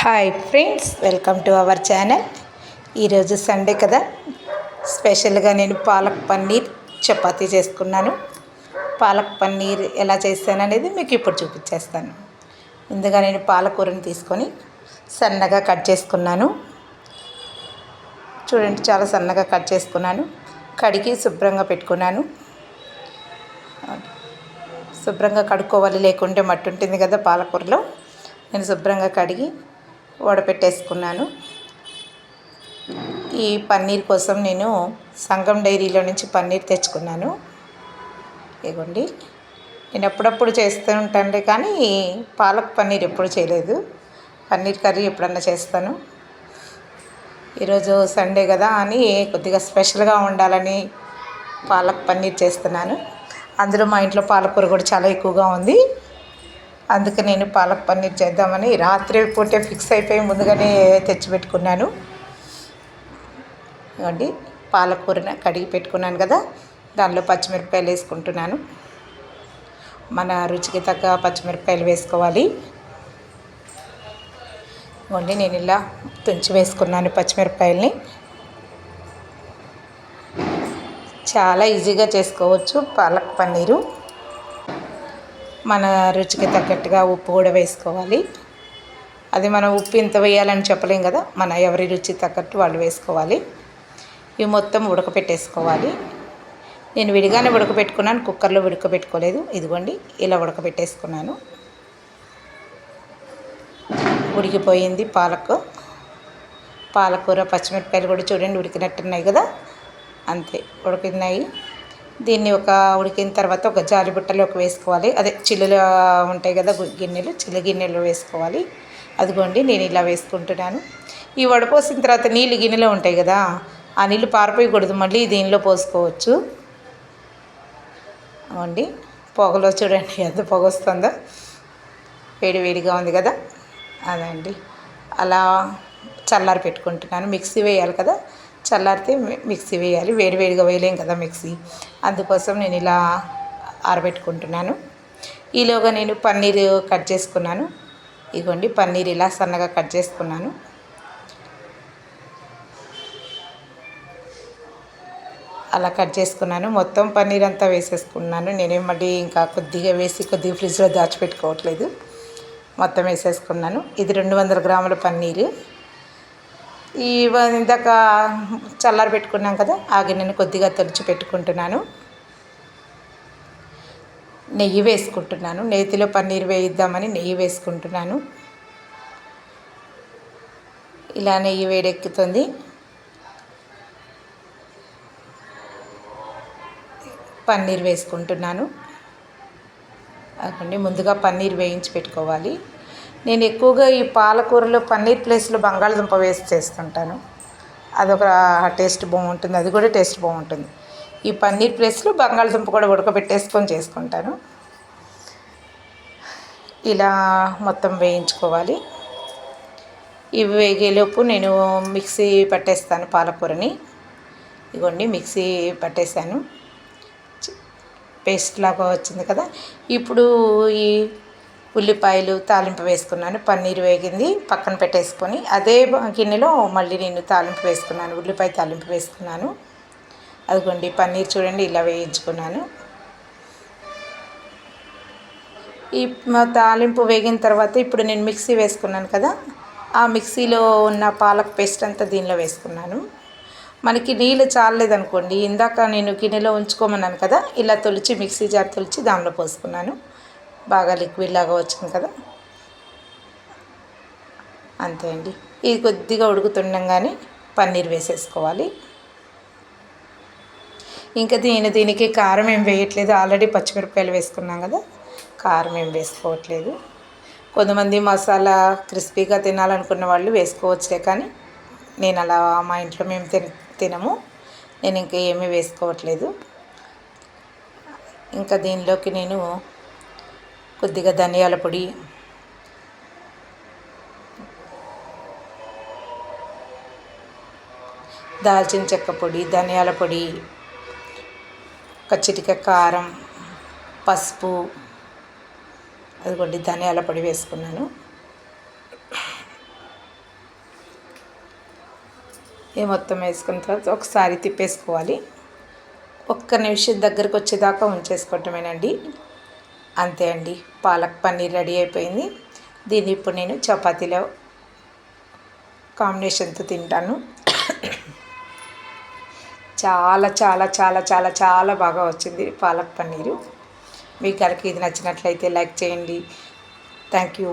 Hi friends welcome to our channel ఈరోజు Sunday కదా. స్పెషల్గా నేను పాలక్ పన్నీర్ చపాతీ చేసుకున్నాను. పాలక్ పన్నీర్ ఎలా చేస్తాను అనేది మీకు ఇప్పుడు చూపించేస్తాను. ముందుగా నేను పాలకూరని తీసుకొని సన్నగా కట్ చేసుకున్నాను. చూడండి చాలా సన్నగా కట్ చేసుకున్నాను. కడిగి శుభ్రంగా పెట్టుకున్నాను. శుభ్రంగా కడుక్కోవాలి లేకుంటే మట్టి ఉంటుంది కదా పాలకూరలో. నేను శుభ్రంగా కడిగి వడపెట్టేసుకున్నాను. ఈ పన్నీర్ కోసం నేను సంగం డైరీలో నుంచి పన్నీర్ తెచ్చుకున్నాను. ఇగోండి. నేను ఎప్పుడప్పుడు చేస్తూ ఉంటాను కానీ పాలక్ పన్నీర్ ఎప్పుడు చేయలేదు. పన్నీర్ కర్రీ ఎప్పుడన్నా చేస్తాను. ఈరోజు సండే కదా అని కొద్దిగా స్పెషల్గా ఉండాలని పాలక్ పన్నీర్ చేస్తున్నాను. అందులో మా ఇంట్లో పాలకూర కూడా చాలా ఎక్కువగా ఉంది. అందుకే నేను పాలక్ పన్నీర్ చేద్దామని రాత్రి పూటే ఫిక్స్ అయిపోయి ముందుగానే తెచ్చిపెట్టుకున్నాను. ఇవ్వండి పాలకూరని కడిగి పెట్టుకున్నాను కదా దానిలో పచ్చిమిరపకాయలు వేసుకుంటున్నాను. మన రుచికి తగ్గ పచ్చిమిరపకాయలు వేసుకోవాలి. ఇవ్వండి నేను ఇలా తుంచి వేసుకున్నాను పచ్చిమిరపకాయల్ని. చాలా ఈజీగా చేసుకోవచ్చు పాలక్ పన్నీరు. మన రుచికి తగ్గట్టుగా ఉప్పు కూడా వేసుకోవాలి. అది మనం ఉప్పు ఇంత వేయాలని చెప్పలేం కదా మన ఎవరి రుచి తగ్గట్టు వాళ్ళు వేసుకోవాలి. ఇవి మొత్తం ఉడకపెట్టేసుకోవాలి. నేను విడిగానే ఉడకబెట్టుకున్నాను కుక్కర్లో ఉడకబెట్టుకోలేదు ఇదిగోండి ఇలా ఉడకబెట్టేసుకున్నాను ఉడికిపోయింది పాలకు. పాలకూర పచ్చిమిరపకాయలు కూడా చూడండి ఉడికినట్టున్నాయి కదా. అంతే ఉడికినాయి. దీన్ని ఒక ఉడికిన తర్వాత ఒక జాలి బుట్టలోకి వేసుకోవాలి. అదే చిల్లులు ఉంటాయి కదా గిన్నెలు చిల్లు గిన్నెలు వేసుకోవాలి. అదిగోండి నేను ఇలా వేసుకుంటున్నాను. ఈ వడపోసిన తర్వాత నీళ్ళు గిన్నెలో ఉంటాయి కదా ఆ నీళ్ళు పారిపోయకూడదు. మళ్ళీ దీనిలో పోసుకోవచ్చు. అవండి పొగలో చూడండి ఎంత పొగ వస్తుందో. వేడి వేడిగా ఉంది కదా. అదండి. అలా చల్లారి పెట్టుకుంటున్నాను. మిక్సీ వేయాలి కదా. చల్లారితే మిక్సీ వేయాలి. వేడివేడిగా వేయలేం కదా మిక్సీ. అందుకోసం నేను ఇలా ఆరబెట్టుకుంటున్నాను. ఈలోగా నేను పన్నీర్ కట్ చేసుకున్నాను. ఇగోండి పన్నీర్ ఇలా సన్నగా కట్ చేసుకున్నాను. అలా కట్ చేసుకున్నాను. మొత్తం పన్నీర్ అంతా వేసేసుకున్నాను. నేనేం మళ్ళీ ఇంకా కొద్దిగా వేసి కొద్దిగా ఫ్రిడ్జ్లో దాచిపెట్టుకోవట్లేదు. మొత్తం వేసేసుకున్నాను. ఇది రెండు వందల గ్రాముల పన్నీరు. ఈ ఇందాక చల్లారి పెట్టుకున్నాం కదా ఆ గిన్నెని కొద్దిగా తొలిచి పెట్టుకుంటున్నాను. నెయ్యి వేసుకుంటున్నాను. నేతిలో పన్నీర్ వేయిద్దామని నెయ్యి వేసుకుంటున్నాను. ఇలా నెయ్యి వేడెక్కుతుంది. పన్నీర్ వేసుకుంటున్నాను. అదండి ముందుగా పన్నీర్ వేయించి పెట్టుకోవాలి. నేను ఎక్కువగా ఈ పాలకూరలో పన్నీర్ ప్లేస్లో బంగాళదుంప వేసి చేస్తుంటాను. అదొక టేస్ట్ బాగుంటుంది అది కూడా టేస్ట్ బాగుంటుంది. ఈ పన్నీర్ ప్లేస్లో బంగాళదుంప కూడా ఉడకబెట్టేసుకొని చేసుకుంటాను. ఇలా మొత్తం వేయించుకోవాలి. ఇవి వేగేలోపు నేను మిక్సీ పట్టేస్తాను పాలకూరని. ఇగోండి మిక్సీ పట్టేశాను. పేస్ట్ లాగా వచ్చింది కదా. ఇప్పుడు ఈ ఉల్లిపాయలు తాలింపు వేసుకున్నాను పన్నీర్ వేగింది పక్కన పెట్టేసుకొని అదే గిన్నెలో మళ్ళీ నేను తాలింపు వేసుకున్నాను ఉల్లిపాయ తాలింపు వేసుకున్నాను. అదిగోండి పన్నీర్ చూడండి ఇలా వేయించుకున్నాను. ఈ తాలింపు వేగిన తర్వాత ఇప్పుడు నేను మిక్సీ వేసుకున్నాను కదా ఆ మిక్సీలో ఉన్న పాలక్ పేస్ట్ అంతా దీనిలో వేసుకున్నాను. మనకి నీళ్ళు చాలలేదనుకోండి ఇందాక నేను గిన్నెలో ఉంచుకోమన్నాను కదా ఇలా తొలిచి మిక్సీ జార్ తొలిచి దానిలో పోసుకున్నాను. బాగా లిక్విడ్ లాగా వచ్చింది కదా. అంతే అండి. ఇది కొద్దిగా ఉడుకుతుండగానే పన్నీర్ వేసేసుకోవాలి. ఇంకా దీని దీనికి కారం ఏం వేయట్లేదు. ఆల్రెడీ పచ్చిమిరపకాయలు వేసుకున్నాం కదా. కారం ఏం వేసుకోవట్లేదు. కొంతమంది మసాలా క్రిస్పీగా తినాలనుకున్న వాళ్ళు వేసుకోవచ్చులే కానీ నేను అలా మా ఇంట్లో మేము తిన తినము. నేను ఇంకా ఏమీ వేసుకోవట్లేదు. ఇంకా దీనిలోకి నేను కొద్దిగా ధనియాల పొడి. దాల్చిన చెక్క పొడి ధనియాల పొడి కచ్చిటిక కారం పసుపు అదిగోండి ధనియాల పొడి వేసుకున్నాను. ఈ మొత్తం వేసుకున్న తర్వాత ఒకసారి తిప్పేసుకోవాలి. ఒక్క నిమిషం దగ్గరకు వచ్చేదాకా ఉంచేసుకోవటమేనండి. అంతే అండి. పాలక్ పన్నీర్ రెడీ అయిపోయింది. దీన్ని ఇప్పుడు నేను చపాతీలో కాంబినేషన్తో తింటాను. చాలా చాలా చాలా చాలా చాలా బాగా వచ్చింది పాలక్ పన్నీరు. మీకు కనుక ఇది నచ్చినట్లయితే లైక్ చేయండి. Thank you.